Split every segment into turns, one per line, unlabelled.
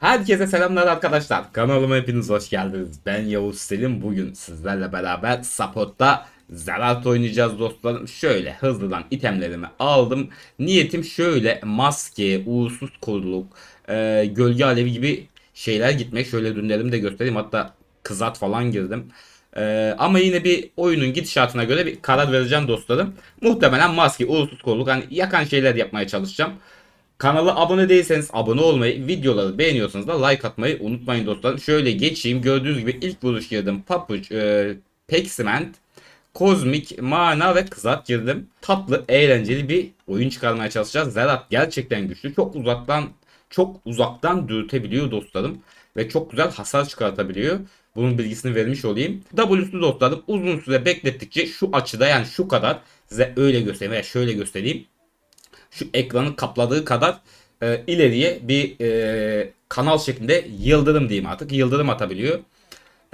Herkese selamlar arkadaşlar. Kanalıma hepiniz hoş geldiniz. Ben Yavuz Selim. Bugün sizlerle beraber Support'ta Zerat oynayacağız dostlarım. Şöyle hızlıdan itemlerimi aldım. Niyetim şöyle maske, uğursuz koruluk, e, gölge alevi gibi şeyler gitmek. Şöyle dünlerimi de göstereyim. Hatta kızat falan girdim. E, ama yine bir oyunun gidişatına göre bir karar vereceğim dostlarım. Muhtemelen maske, uğursuz koruluk hani yakan şeyler yapmaya çalışacağım. Kanala abone değilseniz abone olmayı, videoları beğeniyorsanız da like atmayı unutmayın dostlarım. Şöyle geçeyim. Gördüğünüz gibi ilk vuruş girdim. Papuç, e, Peximent, Kozmik, Mana ve Kızat girdim. Tatlı, eğlenceli bir oyun çıkarmaya çalışacağız. Zerat gerçekten güçlü. Çok uzaktan çok uzaktan dürtebiliyor dostlarım. Ve çok güzel hasar çıkartabiliyor. Bunun bilgisini vermiş olayım. W'su dostlarım uzun süre beklettikçe şu açıda yani şu kadar size öyle göstereyim veya şöyle göstereyim şu ekranı kapladığı kadar e, ileriye bir e, kanal şeklinde yıldırım diyeyim artık. Yıldırım atabiliyor.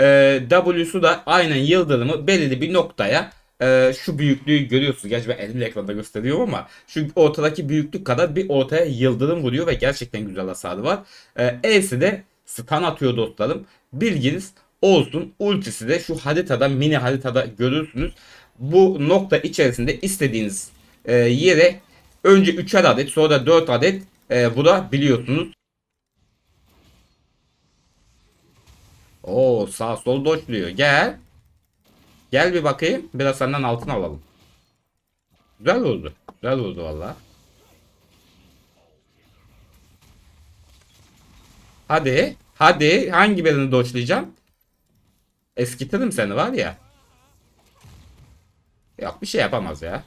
E, W'su da aynen yıldırımı belirli bir noktaya e, şu büyüklüğü görüyorsunuz. Gerçi ben elimle ekranda gösteriyorum ama şu ortadaki büyüklük kadar bir ortaya yıldırım vuruyor ve gerçekten güzel hasarı var. E, E'si de stun atıyor dostlarım. Bilginiz olsun. Ultisi de şu haritada mini haritada görürsünüz. Bu nokta içerisinde istediğiniz e, yere Önce 3'er adet sonra 4 adet e, vurabiliyorsunuz. Oo sağ sol doşluyor. Gel. Gel bir bakayım. Biraz senden altın alalım. Güzel oldu. Güzel oldu valla. Hadi. Hadi. Hangi birini doçlayacağım? Eskitirim seni var ya. Yok bir şey yapamaz ya.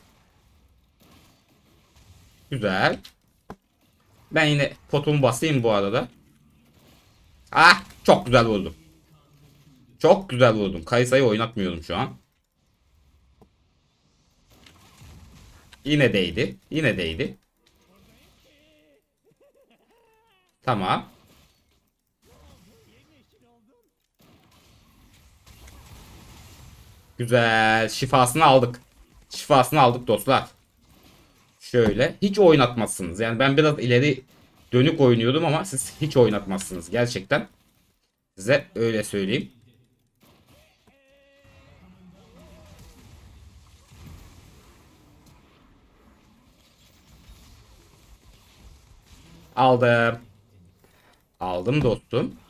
Güzel. Ben yine potumu basayım bu arada. Ah çok güzel vurdum. Çok güzel vurdum. Kayısayı oynatmıyorum şu an. Yine değdi. Yine değdi. Tamam. Güzel. Şifasını aldık. Şifasını aldık dostlar. Şöyle. Hiç oynatmazsınız. Yani ben biraz ileri dönük oynuyordum ama siz hiç oynatmazsınız. Gerçekten. Size öyle söyleyeyim. Aldım. Aldım dostum.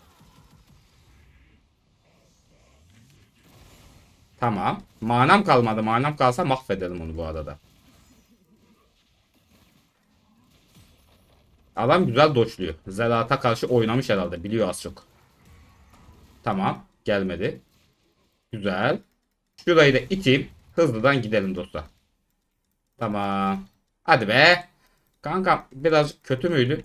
Tamam. Manam kalmadı. Manam kalsa mahvederim onu bu arada. Adam güzel doçluyor. Zerat'a karşı oynamış herhalde. Biliyor az çok. Tamam. Gelmedi. Güzel. Şurayı da iteyim. Hızlıdan gidelim dostlar. Tamam. Hadi be. Kankam biraz kötü müydü?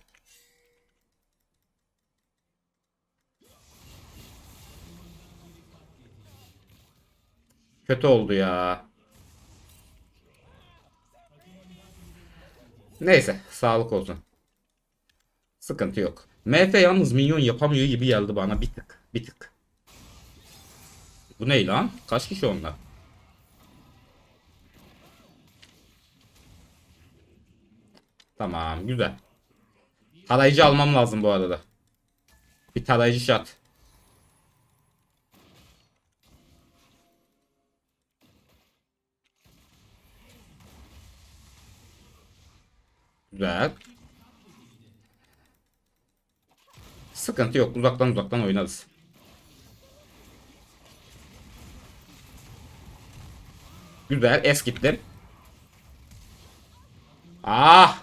Kötü oldu ya. Neyse. Sağlık olsun. Sıkıntı yok. MF yalnız minyon yapamıyor gibi geldi bana bir tık. Bir tık. Bu ne lan? Kaç kişi onlar? Tamam güzel. Tarayıcı almam lazım bu arada. Bir tarayıcı şart. Güzel. Sıkıntı yok. Uzaktan uzaktan oynarız. Güzel. Es gittim. Ah!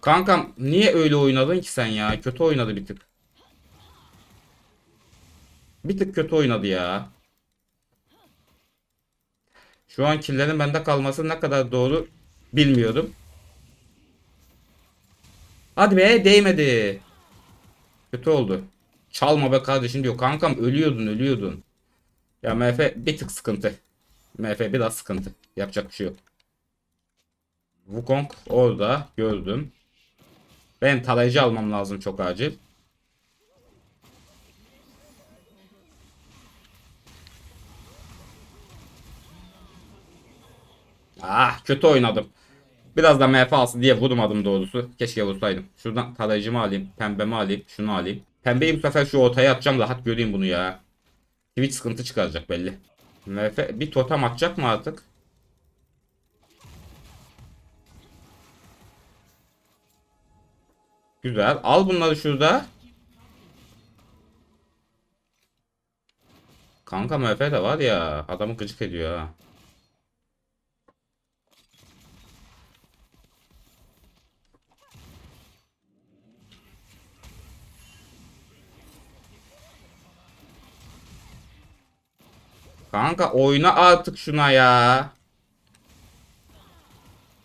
Kankam niye öyle oynadın ki sen ya? Kötü oynadı bir tık. Bir tık kötü oynadı ya. Şu an killerin bende kalması ne kadar doğru bilmiyorum. Hadi be değmedi. Kötü oldu. Çalma be kardeşim diyor. Kankam ölüyordun ölüyordun. Ya MF bir tık sıkıntı. MF biraz sıkıntı. Yapacak bir şey yok. Wukong orada gördüm. Ben tarayıcı almam lazım çok acil. Ah kötü oynadım. Biraz da MF alsın diye vurmadım doğrusu. Keşke vursaydım. Şuradan tarayıcımı alayım. Pembemi alayım. Şunu alayım. Pembeyi bu sefer şu ortaya atacağım. Rahat göreyim bunu ya. Twitch sıkıntı çıkaracak belli. MF bir totem atacak mı artık? Güzel. Al bunları şurada. Kanka MF de var ya. Adamı gıcık ediyor ha. Kanka oyna artık şuna ya.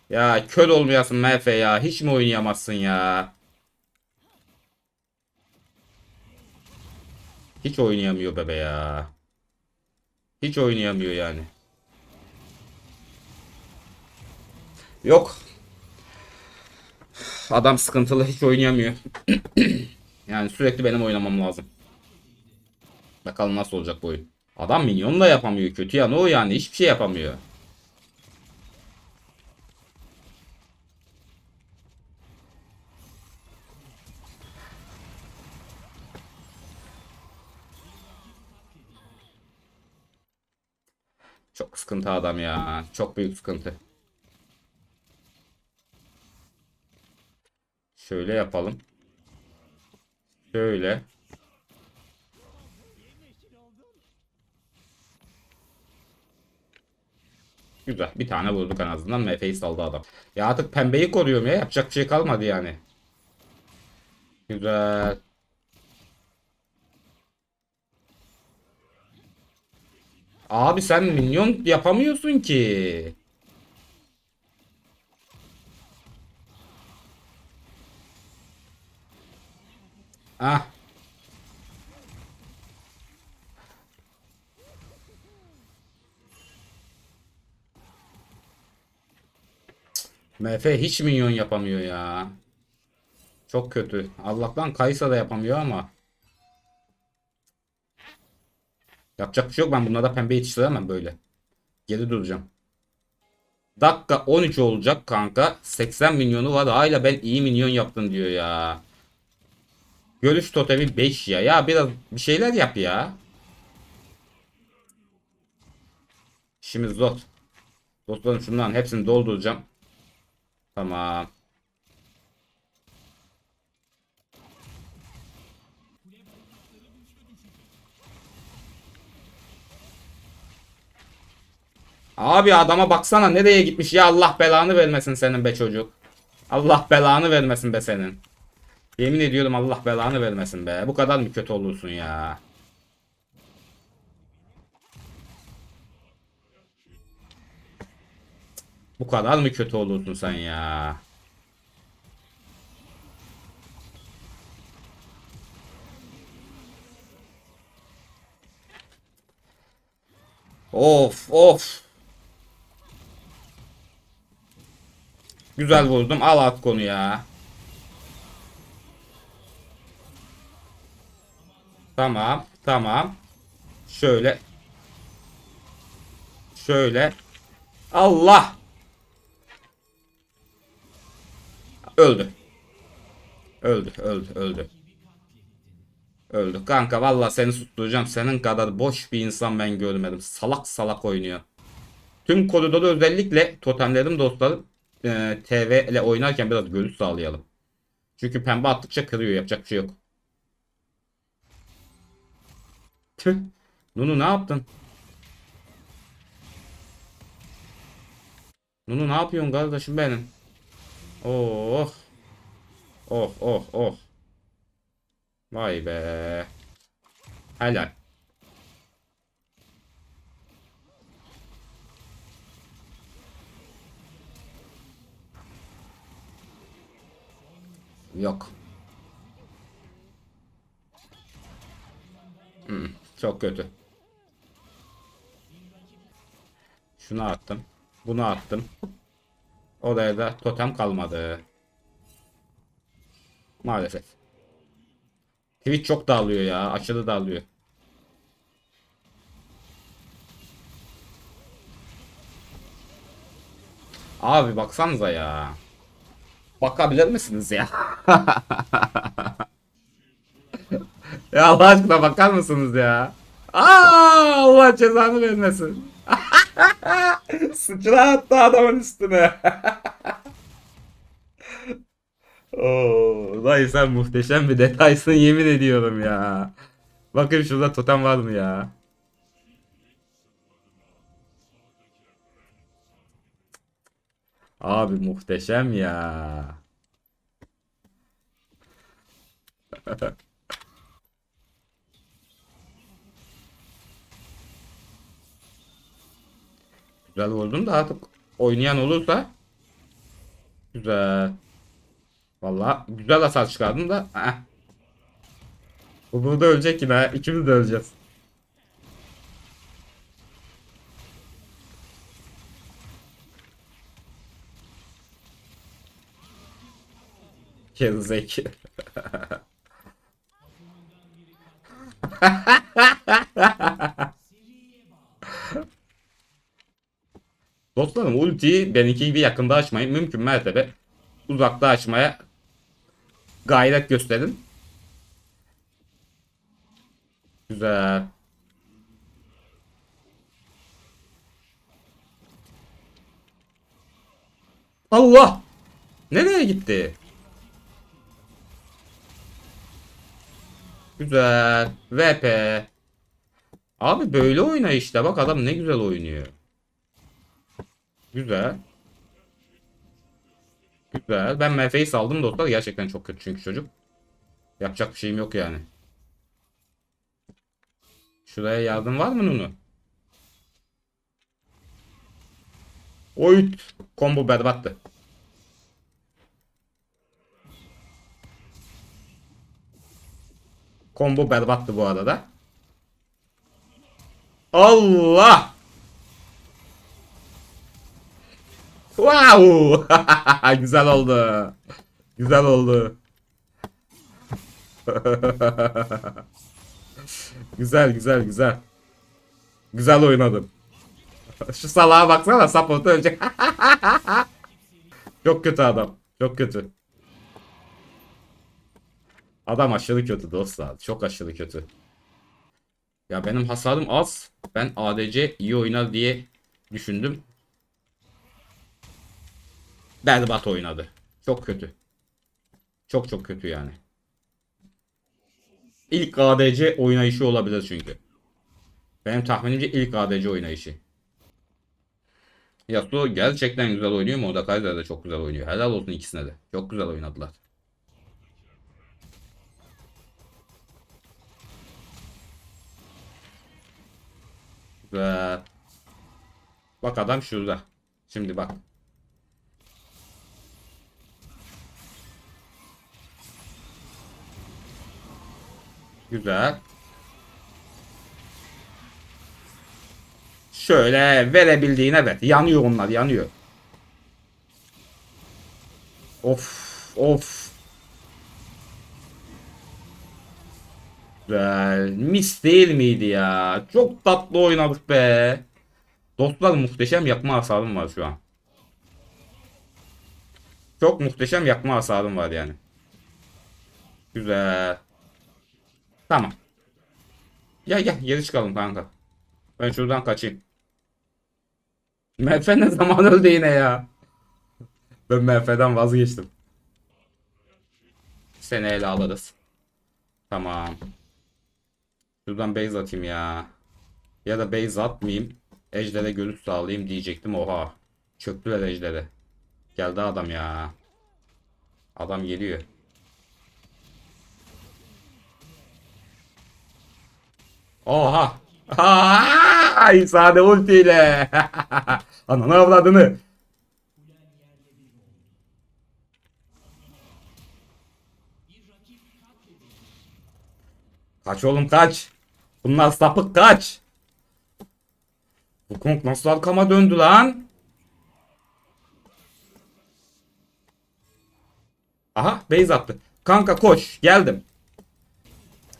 Ya kör olmayasın MF ya. Hiç mi oynayamazsın ya? Hiç oynayamıyor bebe ya. Hiç oynayamıyor yani. Yok. Adam sıkıntılı hiç oynayamıyor. yani sürekli benim oynamam lazım. Bakalım nasıl olacak bu oyun. Adam minyon da yapamıyor. Kötü yanı o yani. Hiçbir şey yapamıyor. Çok sıkıntı adam ya. Çok büyük sıkıntı. Şöyle yapalım. Şöyle. Güzel. Bir tane vurduk en azından. MF'yi saldı adam. Ya artık pembeyi koruyorum ya. Yapacak bir şey kalmadı yani. Güzel. Abi sen minyon yapamıyorsun ki. Ah. MF hiç minyon yapamıyor ya. Çok kötü. Allah'tan Kaysa da yapamıyor ama. Yapacak bir şey yok. Ben bunlara pembe yetiştiremem böyle. Geri duracağım. Dakika 13 olacak kanka. 80 milyonu var. Hala ben iyi milyon yaptın diyor ya. Görüş totemi 5 ya. Ya biraz bir şeyler yap ya. İşimiz zor. Dostlarım şunların hepsini dolduracağım. Tamam. Abi adama baksana nereye gitmiş ya Allah belanı vermesin senin be çocuk. Allah belanı vermesin be senin. Yemin ediyorum Allah belanı vermesin be. Bu kadar mı kötü olursun ya? Bu kadar mı kötü olursun sen ya? Of of. Güzel vurdum. Al at konu ya. Tamam. Tamam. Şöyle. Şöyle. Allah. Öldü. Öldü, öldü, öldü. Öldü. Kanka valla seni susturacağım. Senin kadar boş bir insan ben görmedim. Salak salak oynuyor. Tüm koridoru özellikle totemlerim dostlarım e, TV ile oynarken biraz görüş sağlayalım. Çünkü pembe attıkça kırıyor. Yapacak bir şey yok. Tüh. Nunu ne yaptın? Nunu ne yapıyorsun kardeşim benim? Oh. Oh oh oh. Vay be. Helal. Yok. Hmm, çok kötü. Şunu attım. Bunu attım. Oraya da totem kalmadı. Maalesef. Twitch çok dağılıyor ya. Aşırı dağılıyor. Abi baksanıza ya. Bakabilir misiniz ya? ya Allah aşkına bakar mısınız ya? Aa, Allah cezanı vermesin. Sıçra attı adamın üstüne. Oo, dayı sen muhteşem bir detaysın yemin ediyorum ya. Bakın şurada totem var mı ya? Abi muhteşem ya. Güzel vurdun da artık oynayan olursa güzel. Vallahi güzel hasar çıkardım da. Bu burada ölecek yine. İkimiz de öleceğiz. Gerizek. Dostlarım ultiyi benimki gibi yakında açmayın. Mümkün mertebe uzakta açmaya gayret gösterin. Güzel. Allah! Nereye gitti? Güzel. VP. Abi böyle oyna işte. Bak adam ne güzel oynuyor. Güzel. Güzel. Ben MF'yi saldım dostlar. Gerçekten çok kötü çünkü çocuk. Yapacak bir şeyim yok yani. Şuraya yardım var mı Nunu? Oyt. Combo berbattı. Combo berbattı bu arada. Allah! Wow! Güzel oldu. Güzel oldu. güzel güzel güzel. Güzel oynadım. Şu salağa baksana support ölecek. Çok kötü adam. Çok kötü. Adam aşırı kötü dostlar. Çok aşırı kötü. Ya benim hasarım az. Ben ADC iyi oynar diye düşündüm. Berbat oynadı. Çok kötü. Çok çok kötü yani. İlk ADC oynayışı olabilir çünkü. Benim tahminimce ilk ADC oynayışı. Yasuo gerçekten güzel oynuyor. Mordekaiser de çok güzel oynuyor. Helal olsun ikisine de. Çok güzel oynadılar. Güzel. Bak adam şurada. Şimdi bak. Güzel. Şöyle verebildiğine evet. Yanıyor onlar yanıyor. Of of. Güzel. Mis değil miydi ya? Çok tatlı oynadık be. Dostlar muhteşem yakma hasarım var şu an. Çok muhteşem yakma hasarım var yani. Güzel. Tamam. Gel gel geri çıkalım kanka. Ben şuradan kaçayım. Mefe ne zaman öldü yine ya? Ben Mefe'den vazgeçtim. Seni ele alırız. Tamam. Şuradan base atayım ya. Ya da base atmayayım. Ejder'e görüş sağlayayım diyecektim. Oha. Çöktüler Ejder'e. Geldi adam ya. Adam geliyor. Oha. Ay sade ultiyle. Ananı avradını. Kaç oğlum kaç. Bunlar sapık kaç. Bu Kong nasıl arkama döndü lan? Aha base attı. Kanka koş geldim.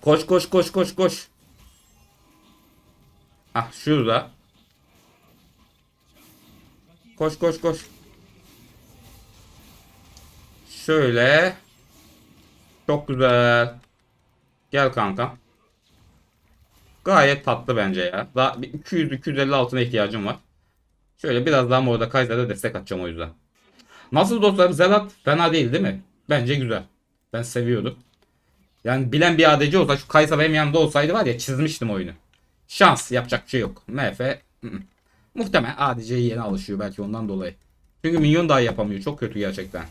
Koş koş koş koş koş. Ah şurada. Koş koş koş. Şöyle. Çok güzel. Gel kanka. Gayet tatlı bence ya. Daha bir 200-250 altına ihtiyacım var. Şöyle biraz daha orada Kaiser'e destek atacağım o yüzden. Nasıl dostlarım Zelat fena değil değil mi? Bence güzel. Ben seviyordum. Yani bilen bir ADC olsa şu Kaiser benim yanımda olsaydı var ya çizmiştim oyunu. Şans yapacak şey yok. MF ı -ı. yeni alışıyor belki ondan dolayı. Çünkü minyon daha yapamıyor. Çok kötü gerçekten.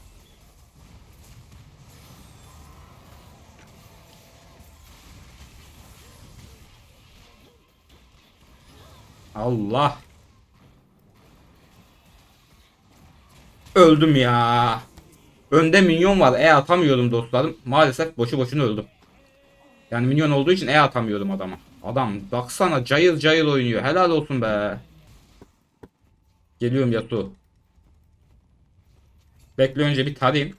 Allah. Öldüm ya. Önde minyon var. E atamıyordum dostlarım. Maalesef boşu boşuna öldüm. Yani minyon olduğu için E atamıyordum adama. Adam baksana cayır cayır oynuyor. Helal olsun be. Geliyorum Yasuo. Bekle önce bir tarayayım.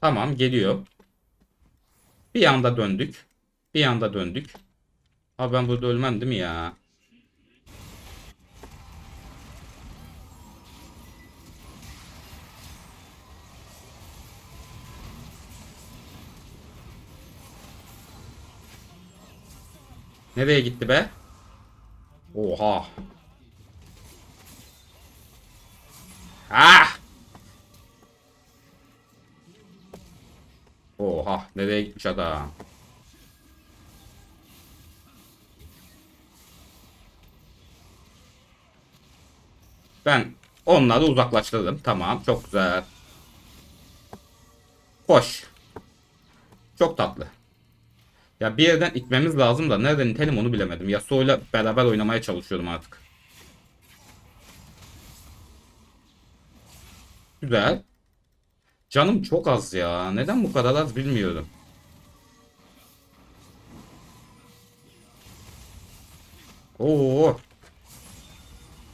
Tamam geliyor. Bir anda döndük. Bir anda döndük. Abi ben burada ölmem değil mi ya? Nereye gitti be? Oha. Ah! Oha, nereye gitmiş adam? Ben onları uzaklaştırdım. Tamam, çok güzel. Hoş. Çok tatlı. Ya bir yerden itmemiz lazım da nereden itelim onu bilemedim. Yasuo'yla beraber oynamaya çalışıyorum artık. Güzel. Canım çok az ya. Neden bu kadar az bilmiyorum. Oo.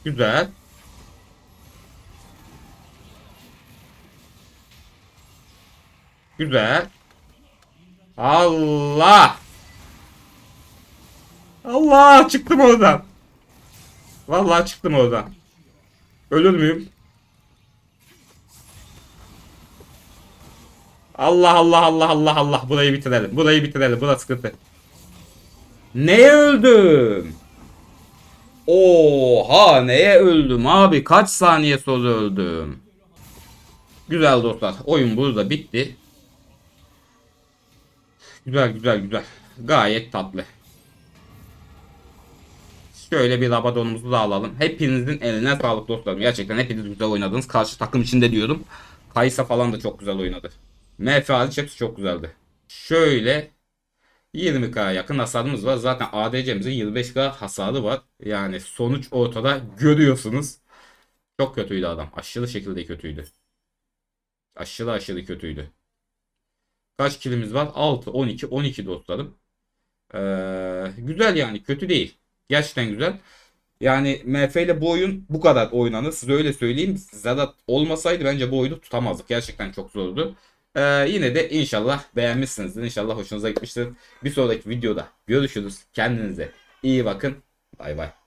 Güzel. Güzel. Allah. Allah çıktım oradan. Vallahi çıktım oradan. Ölür müyüm? Allah Allah Allah Allah Allah burayı bitirelim. Burayı bitirelim. Burası sıkıntı. Neye öldüm? Oha neye öldüm abi? Kaç saniye sonra öldüm? Güzel dostlar. Oyun burada bitti. Güzel güzel güzel. Gayet tatlı. Şöyle bir Rabadon'umuzu da alalım. Hepinizin eline sağlık dostlarım. Gerçekten hepiniz güzel oynadınız. Karşı takım içinde diyorum. Kaysa falan da çok güzel oynadı. MF hariç çok güzeldi. Şöyle 20k yakın hasarımız var. Zaten ADC'mizin 25k hasarı var. Yani sonuç ortada görüyorsunuz. Çok kötüydü adam. Aşırı şekilde kötüydü. Aşırı aşırı kötüydü. Kaç kilimiz var? 6, 12, 12 dostlarım. Ee, güzel yani kötü değil. Gerçekten güzel. Yani MF ile bu oyun bu kadar oynanır. Size öyle söyleyeyim. Zedat olmasaydı bence bu oyunu tutamazdık. Gerçekten çok zordu. Ee, yine de inşallah beğenmişsinizdir. İnşallah hoşunuza gitmiştir. Bir sonraki videoda görüşürüz. Kendinize iyi bakın. Bay bay.